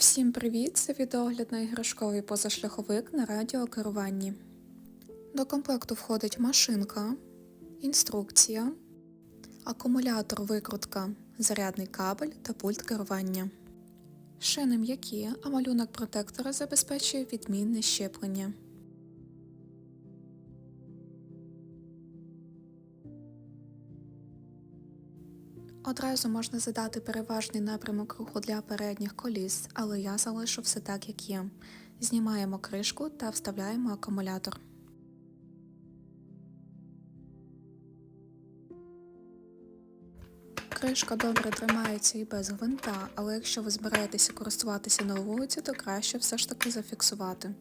Всім привіт! Це відеогляд на іграшковий позашляховик на радіокеруванні. До комплекту входить машинка, інструкція, акумулятор викрутка, зарядний кабель та пульт керування. Шини м'які, а малюнок протектора забезпечує відмінне щеплення. Одразу можна задати переважний напрямок руху для передніх коліс, але я залишу все так, як є. Знімаємо кришку та вставляємо акумулятор. Кришка добре тримається і без гвинта, але якщо ви збираєтеся користуватися на вулиці, то краще все ж таки зафіксувати.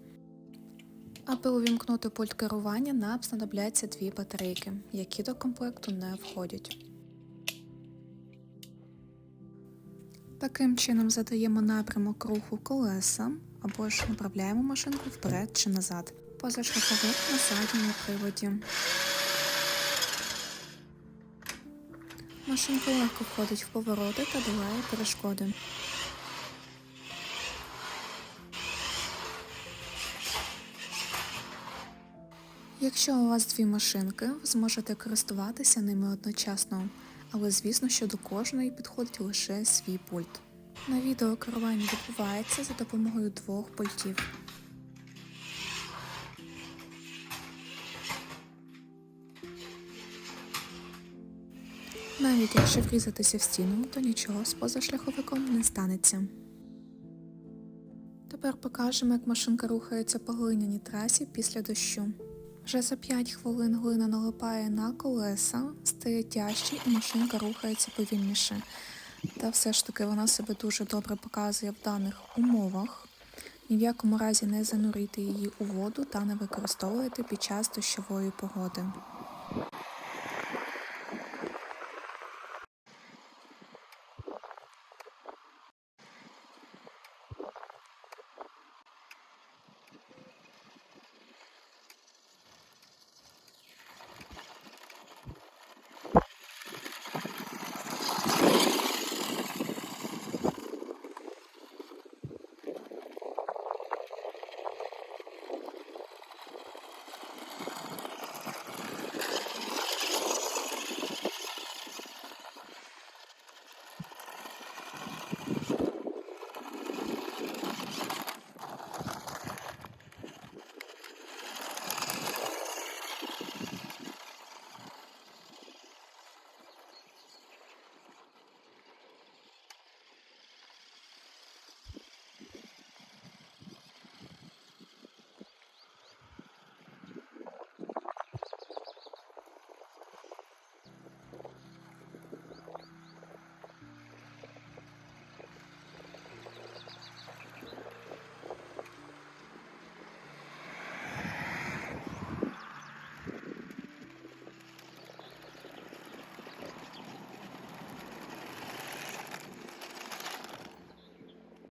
Аби увімкнути пульт керування, нам знадобляться дві батарейки, які до комплекту не входять. Таким чином задаємо напрямок руху колеса або ж направляємо машинку вперед чи назад. Позашляховик на задньому приводі. Машинка легко входить в повороти та долає перешкоди. Якщо у вас дві машинки, ви зможете користуватися ними одночасно, але звісно, що до кожної підходить лише свій пульт. На відео керування відбувається за допомогою двох пультів. Навіть якщо врізатися в стіну, то нічого з позашляховиком не станеться. Тепер покажемо, як машинка рухається по глиняній трасі після дощу. Вже за 5 хвилин глина налипає на колеса, стає тяжче і машинка рухається повільніше. Та все ж таки вона себе дуже добре показує в даних умовах. Ні в якому разі не занурити її у воду та не використовуйте під час дощової погоди.